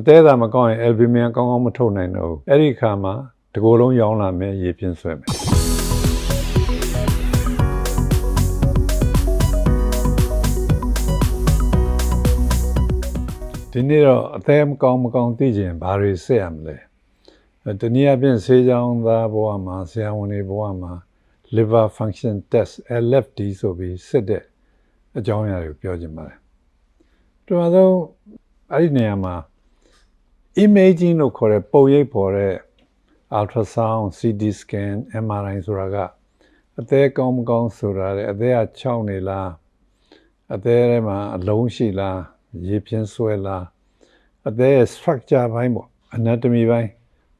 အသေးသာမကောင်းရင် albumin ကောင်းကောင်းမထုတ်နိုင်တော့ဘူးအဲ့ဒီအခါမှာဒီကိုယ်လုံးရောင်းလာမယ်ရေပြင်းဆွဲမယ်ဒီနေ့တော့အသေးမကောင်းမကောင်းသိချင်ဘာတွေဆက်ရမလဲအဲတနည်းအားဖြင့်ဆေးကြောင်းသားဘဝမှာဆရာဝန်တွေဘဝမှာ liver function test LFT ဆိုပြီးစစ်တဲ့အကြောင်းအရာတွေကိုပြောချင်ပါတယ်။ဒီမှာတော့အဲ့ဒီနေရာမှာ imaging လို့ခေါ်တဲ့ပုံရိပ်ပေါ်တဲ့ ultrasound CT scan MRI ဆိုတာကအသေးကောင်းမကောင်းဆိုတာလေအသေးက6နေလားအသေးထဲမှာအလုံးရှိလားရေပြင်းဆွဲလားအသေးရဲ့ structure ဘိုင်းပေါ့ anatomy ဘိုင်း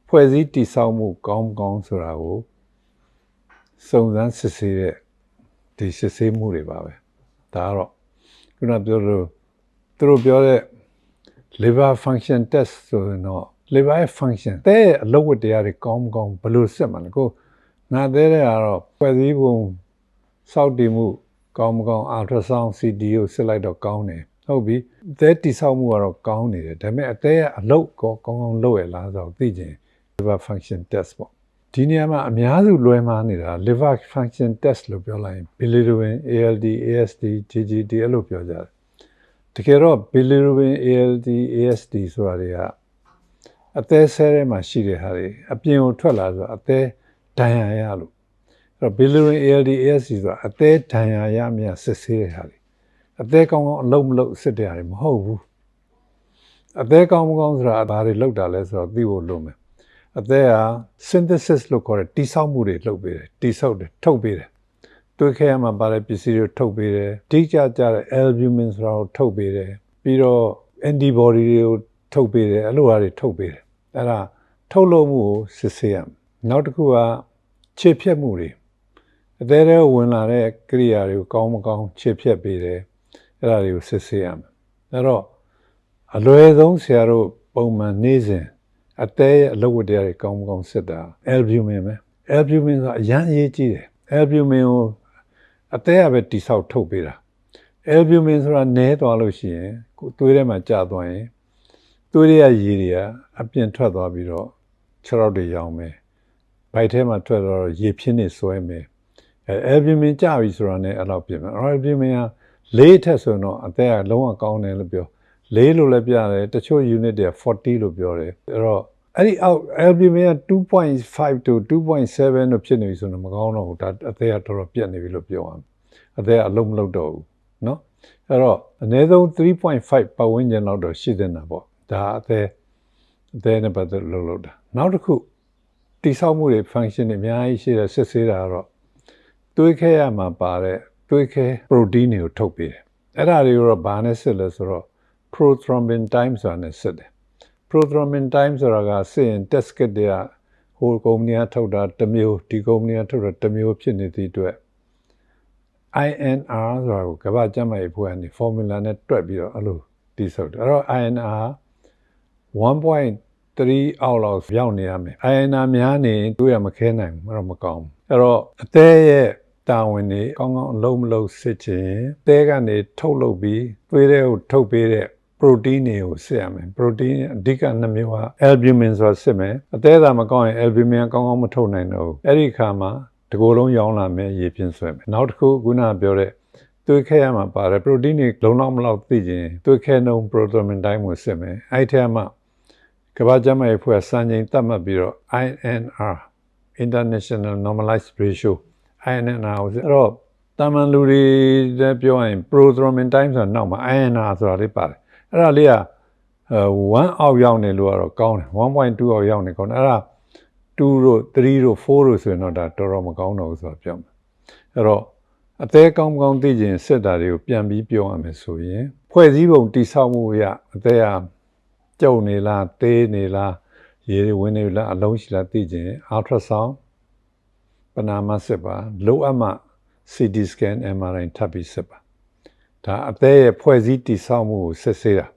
ဖွဲ့စည်းတည်ဆောက်မှုကောင်းမကောင်းဆိုတာကိုစုံစမ်းစစ်ဆေးတဲ့ဒီစစ်ဆေးမှုတွေပါပဲဒါကတော့ခုနပြောလို့သူတို့ပြောတဲ့ liver function test ဆိုရင်တော့ liver ရဲ့ function တဲ့ရဲ့အလုပ်ဝတ္တရားတွေကောင်းမကောင်းဘယ်လိုစစ်မှာလဲကိုငါသေးတဲ့ကတော့ဖွဲ့စည်းပုံစောက်တည်မှုကောင်းမကောင်း ultrasound CT ကိုစစ်လိုက်တော့ကောင်းတယ်ဟုတ်ပြီသဲတိဆောက်မှုကတော့ကောင်းနေတယ်ဒါပေမဲ့အသေးရဲ့အလုပ်ကောကောင်းကောင်းလုပ်ရလားဆိုတော့သိချင် liver function test ပေါ့ဒီနေရာမှာအများစုလွဲမှားနေတာ liver function test လို့ပြောလိုက်ရင် bilirubin ALD AST GGT အဲ့လိုပြောကြတယ် တကယ်တော့ bilirubin ALD AST ဆိုတာတွေကအသေးဆဲထဲမှာရှိတဲ့ဟာတွေအပြင်ကိုထွက်လာဆိုတော့အသေးဒဏ်ရာရလို့အဲ့တော့ bilirubin ALD AST ဆိုတာအသေးဒဏ်ရာရမြစစ်ဆေးတဲ့ဟာတွေအသေးကောင်းကောင်းအလုံးမလုံးစစ်တဲ့ဟာတွေမဟုတ်ဘူးအသေးကောင်းမကောင်းဆိုတာဘာတွေလောက်တာလဲဆိုတော့သိဖို့လိုမယ်အသေးဟာ synthesis လို့ခေါ်တဲ့တိဆောက်မှုတွေလုပ်ပေးတယ်တိဆောက်တယ်ထုတ်ပေးတယ် တွေးခဲရမှာပါတဲ့ပစ္စည်းတွေထုတ်ပေးတယ်တိကျကျတဲ့ albumin ဆိုတာကိုထုတ်ပေးတယ်ပြီးတော့ antibody တွေကိုထုတ်ပေးတယ်အဲ့လိုဟာတွေထုတ်ပေးတယ်အဲ့ဒါထုတ်လို့မှုကိုစစ်ဆေးရမယ်နောက်တစ်ခုကခြေဖြတ်မှုတွေအသေးသေးဝင်လာတဲ့ကိရိယာတွေကိုကောင်းမကောင်းခြေဖြတ်ပေးတယ်အဲ့ဒါတွေကိုစစ်ဆေးရမယ်အဲ့တော့အလွယ်ဆုံးဆရာတို့ပုံမှန်နေ့စဉ်အသေးရဲ့အလုပ်ဝတ္တရားတွေကောင်းမကောင်းစစ်တာ albumin ပဲ albumin ဆိုတာအရန်အရေးကြီးတယ် albumin ကို အသေးအပဲတိဆောက်ထုတ်ပေးတာ albumin ဆိုတာနည်းသွားလို့ရှိရင်ကိုယ်သွေးထဲမှာကျသွားရင်သွေးတွေကရေတွေကအပြင်ထွက်သွားပြီးတော့ခြေထောက်တွေရောင်မယ်ဗိုက်ထဲမှာထွက်သွားတော့ရေဖြင်းနေဆွဲမယ်အဲ albumin ကျပြီဆိုတာနဲ့အဲ့လောက်ပြင်မယ် albumin ကလေးထက်ဆိုရင်တော့အသက်ကလုံးဝကောင်းတယ်လို့ပြောလေးလို့လည်းပြတယ်တချို့ unit တွေက40လို့ပြောတယ်အဲ့တော့ အဲ့ဒီအောက် albumin က2.5 to 2.7လို့ဖြစ်နေပြီဆိုတော့မကောင်းတော့ဘူးဒါအသက်ကတော်တော်ပြတ်နေပြီလို့ပြောရမယ်အသက်အလုံးမလုံးတော့ဘူးเนาะအဲ့တော့အနည်းဆုံး3.5ပတ်ဝန်းကျင်လောက်တော့ရှိသင့်တာပေါ့ဒါအသက်အသက်နဲ့ပတ်သက်လို့လုပ်တာနောက်တစ်ခုတိဆောက်မှုတွေ function တွေအများကြီးရှိတဲ့စစ်ဆေးတာကတော့တွေးခဲရမှာပါတဲ့တွေးခဲ protein တွေကိုထုတ်ပေးတယ်အဲ့ဒါတွေတော့ဘာနဲ့စစ်လဲဆိုတော့ prothrombin time ဆိုတာနဲ့စစ်တယ် prothrombin time ဆိုတာကစစ်ရင် test kit တွေကဟိုကုမ္ပဏီကထုတ်တာတစ်မျိုးဒီကုမ္ပဏီကထုတ်တာတစ်မျိုးဖြစ်နေသည့်အတွက် INR ဆိုတာကိုကမ္ဘာ့ကျန်းမာရေးအဖွဲ့ကနေ formula နဲ့တွက်ပြီးတော့အဲ့လိုတည်ဆောက်တယ်အဲ့တော့ INR 1.3အောက်လောက်ရောက်နေရမယ် INR များနေတွေးရမခဲနိုင်ဘူးအဲ့တော့မကောင်းဘူးအဲ့တော့အသေးရဲ့တာဝန်တွေကောင်းကောင်းအလုံးမလုံးစစ်ခြင်းသဲကနေထုတ်လုပ်ပြီးသွေးတွေကိုထုတ်ပေးတဲ့ protein တွေကိုစစ်ရမယ် protein အဓိကနှစ်မျိုးက albumin ဆိုတာစစ်မယ်အသေးသာမကောင်းရင် albumin ကောင်းကောင်းမထုတ်နိုင်တော့ဘူးအဲ့ဒီအခါမှာဒီကိုယ်လုံးရောင်းလာမယ်ရေပြင်းဆွဲမယ်နောက်တစ်ခုခုနပြောတဲ့သွေးခဲရမှာပါတယ် protein တွေလုံးလောက်မလောက်သိခြင်းသွေးခဲနှုန်း prothrombin တိုင်းကိုစစ်မယ်အဲ့ဒီထဲမှာကမ္ဘာ့ကျန်းမာရေးအဖွဲ့စံချိန်သတ်မှတ်ပြီးတော့ INR International Normalized Ratio INR ကိုစစ်အဲ့တော့တာမန်လူတွေလည်းပြောရင် prothrombin time ဆိုတာနောက်မှာ INR ဆိုတာလေးပါတယ် အဲ့ဒါလေးကအဲ1အောက်ရောက်နေလို့ကတော့ကောင်းတယ်1.2အောက်ရောက်နေကောင်းတယ်အဲ့ဒါ2တို့3တို့4တို့ဆိုရင်တော့ဒါတော်တော်မကောင်းတော့ဘူးဆိုတော့ပြောမယ်အဲ့တော့အသေးကောင်းကောင်းသိခြင်းစစ်တာတွေကိုပြန်ပြီးပြောရမယ်ဆိုရင်ဖွဲ့စည်းပုံတိဆောက်မှုရအသေးဟာကြုံနေလားတေးနေလားရေတွေဝင်နေလားအလုံးရှိလားသိခြင်း ultrasound ပနာမစစ်ပါလိုအပ်မှ CT scan MRI ထပ်ပြီးစစ်ပါ ဒါအသေးရဲ့ဖွဲ့စည်းတိဆောက်မှုကိုစစ်ဆေးတာ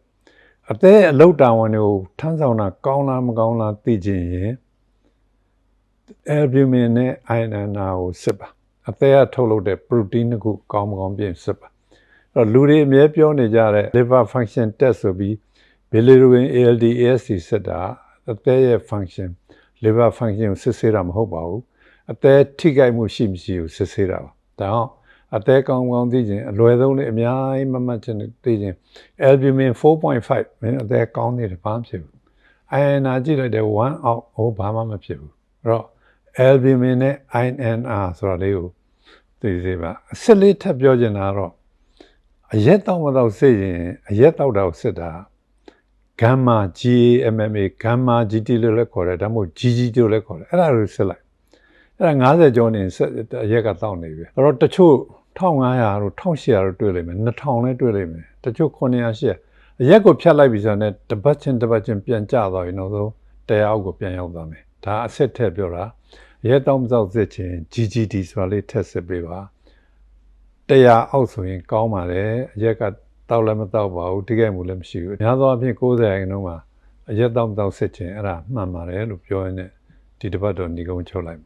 အသေးရဲ့အလုတ်တာဝန်တွေကိုထမ်းဆောင်တာကောင်းလားမကောင်းလားသိခြင်းရင် albumin နဲ့ INR ကိုစစ်ပါအသေးကထုတ်လုပ်တဲ့ protein တစ်ခုကောင်းမကောင်းပြင်စစ်ပါအဲ့တော့လူတွေအများပြောနေကြတဲ့ liver function test ဆိုပြီး bilirubin ALD AST စစ်တာအသက်ရဲ့ function liver function ကိုစစ်ဆေးတာမဟုတ်ပါဘူးအသက်ထိခိုက်မှုရှိမရှိကိုစစ်ဆေးတာပါဒါကြောင့် အသက်ကောင်းကောင်းသိခြင်းအလွယ်ဆုံးလေးအများကြီးမမှတ်ခြင်းသိခြင်း albumin 4.5မင်းအသက်ကောင်းနေတယ်ဘာမှမဖြစ်ဘူး INR ကြည့်လိုက်တယ်1အောက်ဟိုဘာမှမဖြစ်ဘူးအဲ့တော့ albumin နဲ့ INR ဆိုတာလေးကိုသိစေပါအစစ်လေးထပ်ပြောချင်တာကတော့အရက်တော့မတော့စစ်ရင်အရက်တော့တော့စစ်တာဂမ်မာ GAMMA ဂမ်မာ GT လို့လည်းခေါ်တယ်ဒါမှမဟုတ် GG လို့လည်းခေါ်တယ်အဲ့ဒါကိုစစ်လိုက်အဲ့ဒါ90ကျော်နေဆက်အရက်ကတောက်နေပြီအဲ့တော့တချို့ 1500တို့1800တို့တွေ့လိမ့်မယ်2000လည်းတွေ့လိမ့်မယ်တချို့900 800အရက်ကိုဖြတ်လိုက်ပြီဆိုတော့တပတ်ချင်းတပတ်ချင်းပြန်ကျသွားပြီနောက်ဆုံးတရားအောက်ကိုပြန်ရောက်သွားမယ်ဒါအစစ်ထက်ပြောတာအရက်တောက်မစောက်စစ်ချင်း GGD ဆိုတာလေးထက်စစ်ပေးပါတရားအောက်ဆိုရင်ကောင်းပါတယ်အရက်ကတောက်လည်းမတောက်ပါဘူးတိကျမှုလည်းမရှိဘူးအများသောအားဖြင့်90ရာခိုင်နှုန်းမှာအရက်တောက်မတောက်စစ်ချင်းအဲ့ဒါမှန်ပါတယ်လို့ပြောရင်းနဲ့ဒီတစ်ပတ်တော့ညီကုန်းချုပ်လိုက်